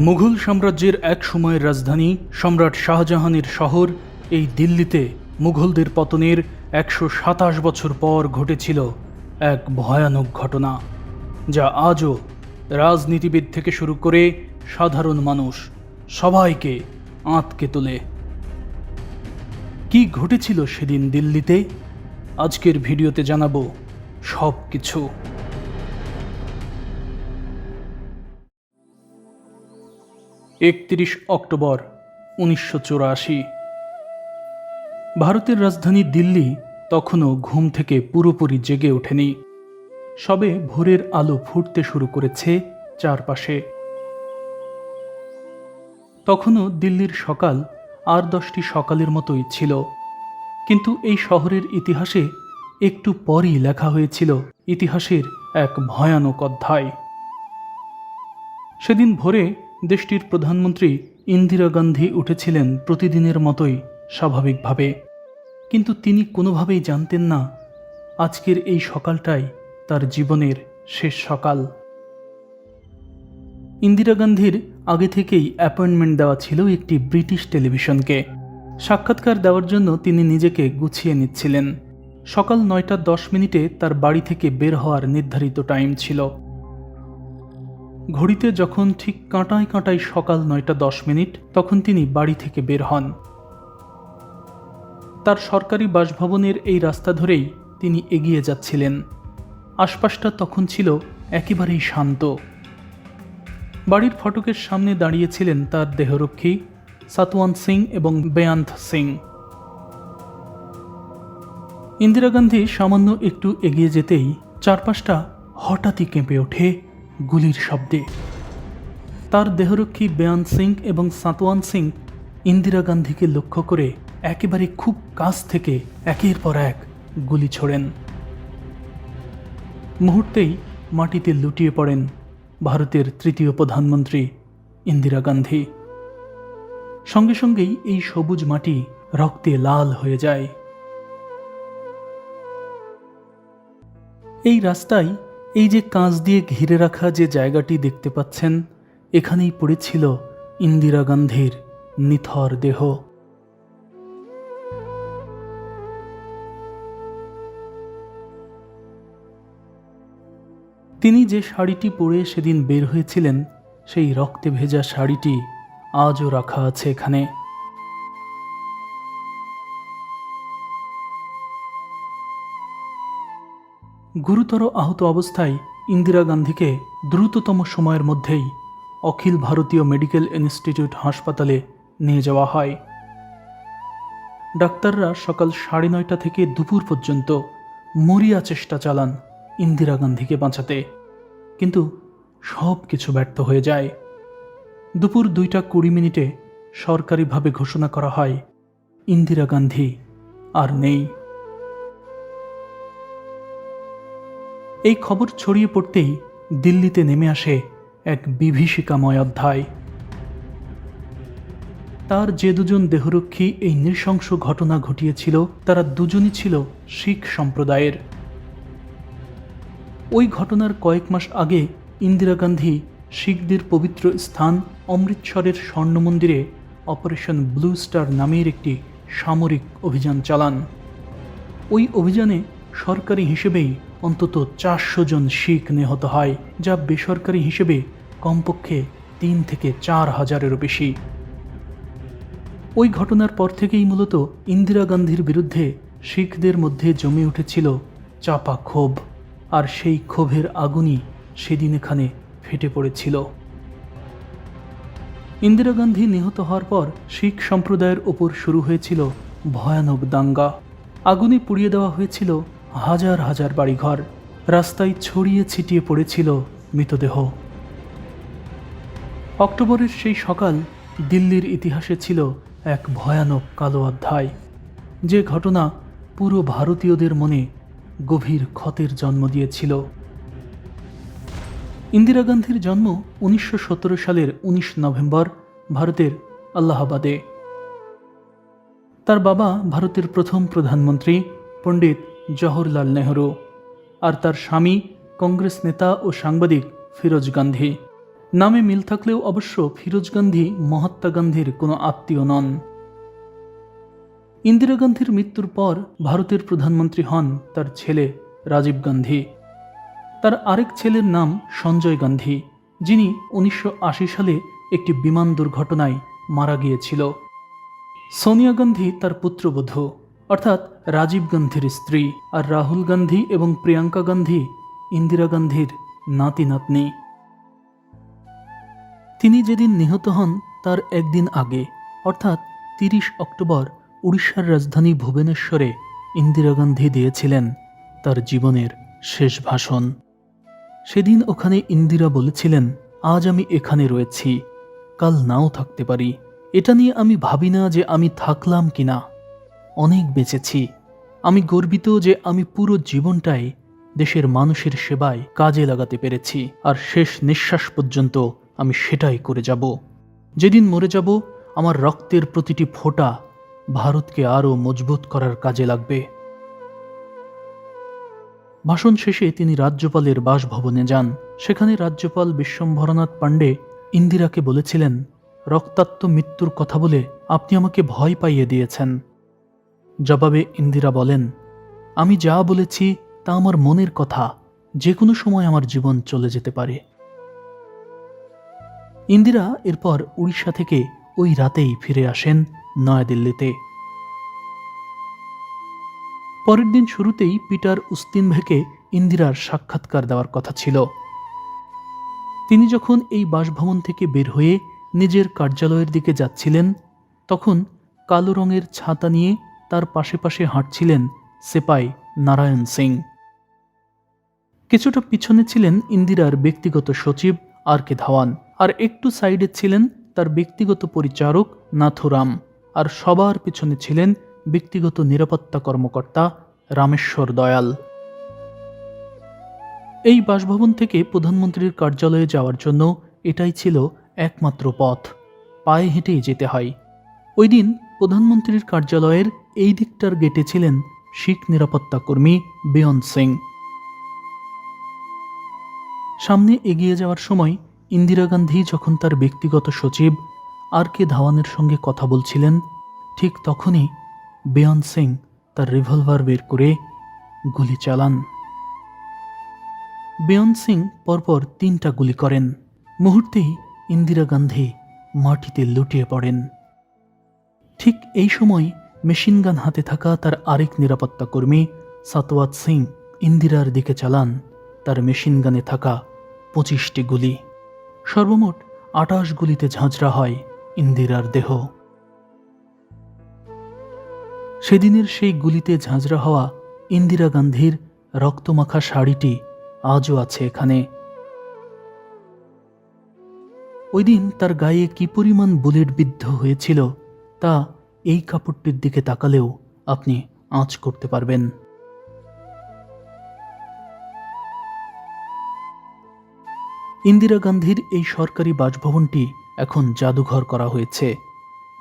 মুঘল সাম্রাজ্যের এক সময়ের রাজধানী সম্রাট শাহজাহানের শহর এই দিল্লিতে মুঘলদের পতনের একশো সাতাশ বছর পর ঘটেছিল এক ভয়ানক ঘটনা, যা আজও রাজনীতিবিদ থেকে শুরু করে সাধারণ মানুষ সবাইকে আঁতকে তোলে। কি ঘটেছিল সেদিন দিল্লিতে? আজকের ভিডিওতে জানাব সব কিছু একত্রিশ অক্টোবর উনিশশো চুরাশি। ভারতের রাজধানী দিল্লি তখনও ঘুম থেকে পুরোপুরি জেগে ওঠেনি। সবে ভোরের আলো ফুটতে শুরু করেছে চারপাশে। তখনও দিল্লির সকাল আর দশটি সকালের মতোই ছিল। কিন্তু এই শহরের ইতিহাসে একটু পরই লেখা হয়েছিল ইতিহাসের এক ভয়ানক অধ্যায়। সেদিন ভোরে দেশটির প্রধানমন্ত্রী ইন্দিরা গান্ধী উঠেছিলেন প্রতিদিনের মতোই স্বাভাবিকভাবে। কিন্তু তিনি কোনোভাবেই জানতেন না আজকের এই সকালটাই তার জীবনের শেষ সকাল। ইন্দিরা গান্ধীর আগে থেকেই অ্যাপয়েন্টমেন্ট দেওয়া ছিল একটি ব্রিটিশ টেলিভিশনকে। সাক্ষাৎকার দেওয়ার জন্য তিনি নিজেকে গুছিয়ে নিচ্ছিলেন। সকাল নয়টা দশ মিনিটে তার বাড়ি থেকে বের হওয়ার নির্ধারিত টাইম ছিল। ঘড়িতে যখন ঠিক কাঁটায় কাঁটায় সকাল নয়টা দশ মিনিট, তখন তিনি বাড়ি থেকে বের হন। তার সরকারি বাসভবনের এই রাস্তা ধরেই তিনি এগিয়ে যাচ্ছিলেন। আশপাশটা তখন ছিল একেবারেই শান্ত। বাড়ির ফটকের সামনে দাঁড়িয়েছিলেন তার দেহরক্ষী সাতওয়ান সিং এবং বেয়ান্ত সিং। ইন্দিরা গান্ধী সামান্য একটু এগিয়ে যেতেই চারপাশটা হঠাৎই কেঁপে ওঠে। গুলির শব্দে। তার দেহরক্ষী বেয়ান সিং এবং সাতওয়ান সিং ইন্দিরা গান্ধীকে লক্ষ্য করে একেবারে খুব কাছ থেকে একের পর এক গুলি ছোড়েন। মুহূর্তেই মাটিতে লুটিয়ে পড়েন ভারতের তৃতীয় প্রধানমন্ত্রী ইন্দিরা গান্ধী। সঙ্গে সঙ্গেই এই সবুজ মাটি রক্তে লাল হয়ে যায়। এই রাস্তায় এই যে কাঁচ দিয়ে ঘিরে রাখা যে জায়গাটি দেখতে পাচ্ছেন, এখানেই পড়েছিল ইন্দিরা গান্ধীর নিথর দেহ। তিনি যে শাড়িটি পরে সেদিন বের হয়েছিলেন, সেই রক্তে ভেজা শাড়িটি আজও রাখা আছে এখানে। গুরুতর আহত অবস্থায় ইন্দিরা গান্ধীকে দ্রুততম সময়ের মধ্যেই অখিল ভারতীয় মেডিকেল ইনস্টিটিউট হাসপাতালে নিয়ে যাওয়া হয়। ডাক্তাররা সকাল সাড়ে নয়টা থেকে দুপুর পর্যন্ত মরিয়া চেষ্টা চালান ইন্দিরা গান্ধীকে বাঁচাতে। কিন্তু সব কিছু ব্যর্থ হয়ে যায়। দুপুর দুইটা কুড়ি মিনিটে সরকারিভাবে ঘোষণা করা হয়, ইন্দিরা গান্ধী আর নেই। এই খবর ছড়িয়ে পড়তেই দিল্লিতে নেমে আসে এক বিভীষিকাময় অধ্যায়। তার যে দুজন দেহরক্ষী এই নৃশংস ঘটনা ঘটিয়েছিল, তারা দুজনই ছিল শিখ সম্প্রদায়ের। ওই ঘটনার কয়েক মাস আগে ইন্দিরা গান্ধী শিখদের পবিত্র স্থান অমৃতসরের স্বর্ণ মন্দিরে অপারেশন ব্লু স্টার নামের একটি সামরিক অভিযান চালান। ওই অভিযানে সরকারি হিসেবেই অন্তত চারশো জন শিখ নিহত হয়, যা বেসরকারি হিসেবে কমপক্ষে তিন থেকে চার হাজারেরও বেশি। ওই ঘটনার পর থেকেই মূলত ইন্দিরা গান্ধীর বিরুদ্ধে শিখদের মধ্যে জমে উঠেছিল চাপা ক্ষোভ, আর সেই ক্ষোভের আগুনই সেদিন এখানে ফেটে পড়েছিল। ইন্দিরা গান্ধী নিহত হওয়ার পর শিখ সম্প্রদায়ের ওপর শুরু হয়েছিল ভয়ানক দাঙ্গা। আগুনে পুড়িয়ে দেওয়া হয়েছিল হাজার হাজার বাড়িঘর রাস্তায় ছড়িয়ে ছিটিয়ে পড়েছিল মৃতদেহ। অক্টোবরের সেই সকাল দিল্লির ইতিহাসে ছিল এক ভয়ানক কালো অধ্যায়। যে ঘটনা পুরো ভারতীয়দের মনে গভীর ক্ষতের জন্ম দিয়েছিল। ইন্দিরা গান্ধীর জন্ম উনিশশো সতেরো সালের উনিশ নভেম্বর ভারতের আল্লাহাবাদে। তার বাবা ভারতের প্রথম প্রধানমন্ত্রী পণ্ডিত জওহরলাল নেহরু আর তার স্বামী কংগ্রেস নেতা ও সাংবাদিক ফিরোজ গান্ধী। নামে মিল থাকলেও অবশ্য ফিরোজ গান্ধী মহাত্মা গান্ধীর কোনো আত্মীয় নন। ইন্দিরা গান্ধীর মৃত্যুর পর ভারতের প্রধানমন্ত্রী হন তার ছেলে রাজীব গান্ধী। তার আরেক ছেলের নাম সঞ্জয় গান্ধী, যিনি উনিশশো আশি সালে একটি বিমান দুর্ঘটনায় মারা গিয়েছিল। সোনিয়া গান্ধী তার পুত্রবধূ। অর্থাৎ রাজীব গান্ধীর স্ত্রী আর রাহুল গান্ধী এবং প্রিয়াঙ্কা গান্ধী, ইন্দিরা গান্ধীর নাতি নাতনি তিনি যেদিন নিহত হন, তার একদিন আগে, অর্থাৎ তিরিশ অক্টোবর, উড়িষ্যার রাজধানী ভুবনেশ্বরে ইন্দিরা গান্ধী দিয়েছিলেন তার জীবনের শেষ ভাষণ। সেদিন ওখানে ইন্দিরা বলেছিলেন, আজ আমি এখানে রয়েছি, কাল নাও থাকতে পারি। এটা নিয়ে আমি ভাবি না যে আমি থাকলাম কিনা। অনেক বেঁচেছি। আমি গর্বিত যে আমি পুরো জীবনটাই দেশের মানুষের সেবায় কাজে লাগাতে পেরেছি আর শেষ নিঃশ্বাস পর্যন্ত আমি সেটাই করে যাব। যেদিন মরে যাব, আমার রক্তের প্রতিটি ফোঁটা ভারতকে আরও মজবুত করার কাজে লাগবে। ভাষণ শেষে তিনি রাজ্যপালের বাসভবনে যান। সেখানে রাজ্যপাল বিশ্বম্ভরনাথ পাণ্ডে ইন্দিরাকে বলেছিলেন, রক্তাক্ত মৃত্যুর কথা বলে আপনি আমাকে ভয় পাইয়ে দিয়েছেন। জবাবে ইন্দিরা বলেন, আমি যা বলেছি তা আমার মনের কথা, যে কোনো সময় আমার জীবন চলে যেতে পারে। ইন্দিরা এরপর উড়িষ্যা থেকে ওই রাতেই ফিরে আসেন নয়াদিল্লিতে। পরের দিন শুরুতেই পিটার উস্তিনভেকে ইন্দিরার সাক্ষাৎকার দেওয়ার কথা ছিল। তিনি যখন এই বাসভবন থেকে বের হয়ে নিজের কার্যালয়ের দিকে যাচ্ছিলেন, তখন কালো রঙের ছাতা নিয়ে তার পাশে পাশে হাঁটছিলেন সেপাই নারায়ণ সিং। কিছুটা পিছনে ছিলেন ইন্দিরার ব্যক্তিগত সচিব আর কে ধাওয়ান, আর একটু সাইডে ছিলেন তার ব্যক্তিগত পরিচারক নাথুরাম, আর সবার পিছনে ছিলেন ব্যক্তিগত নিরাপত্তা কর্মকর্তা রামেশ্বর দয়াল। এই বাসভবন থেকে প্রধানমন্ত্রীর কার্যালয়ে যাওয়ার জন্য এটাই ছিল একমাত্র পথ, পায়ে হেঁটেই যেতে হয়। ওই দিন প্রধানমন্ত্রীর কার্যালয়ের এই দিকটার গেটে ছিলেন শিখ নিরাপত্তা কর্মী বেয়ন সিং। সামনে এগিয়ে যাওয়ার সময় ইন্দিরা গান্ধী যখন তার ব্যক্তিগত সচিব আর কে ধাওয়ানের সঙ্গে কথা বলছিলেন, ঠিক তখনই বেয়ন সিং তার রিভলভার বের করে গুলি চালান। বেয়ন সিং পরপর তিনটা গুলি করেন। মুহূর্তেই ইন্দিরা গান্ধী মাটিতে লুটিয়ে পড়েন। ঠিক এই সময় মেশিন গান হাতে থাকা তার আরেক নিরাপত্তা কর্মী সাতওয়াত সিং ইন্দিরার দিকে চালান তার মেশিন গানে থাকা পঁচিশটি গুলি। সর্বমোট আটাশ গুলিতে ঝাঁঝরা হয় ইন্দিরার দেহ। সেদিনের সেই গুলিতে ঝাঁঝরা হওয়া ইন্দিরা গান্ধীর রক্তমাখা শাড়িটি আজও আছে এখানে। ওই দিন তার গায়ে কি পরিমাণ বুলেট বিদ্ধ হয়েছিল তা এই কাপড়টির দিকে তাকালেও আপনি আঁচ করতে পারবেন। ইন্দিরা গান্ধীর এই সরকারি বাসভবনটি এখন জাদুঘর করা হয়েছে,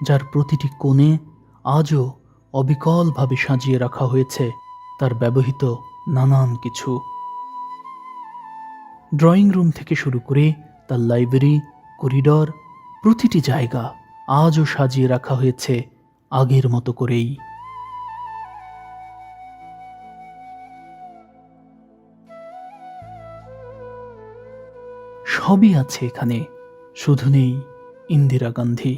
যার প্রতিটি কোণে আজও অবিকলভাবে সাজিয়ে রাখা হয়েছে তার ব্যবহৃত নানান কিছু। ড্রয়িং রুম থেকে শুরু করে তার লাইব্রেরি, করিডর, প্রতিটি জায়গা আজও সাজিয়ে রাখা হয়েছে আগের মতো করেই। সবই আছে এখানে শুধু নেই ইন্দিরা গান্ধী।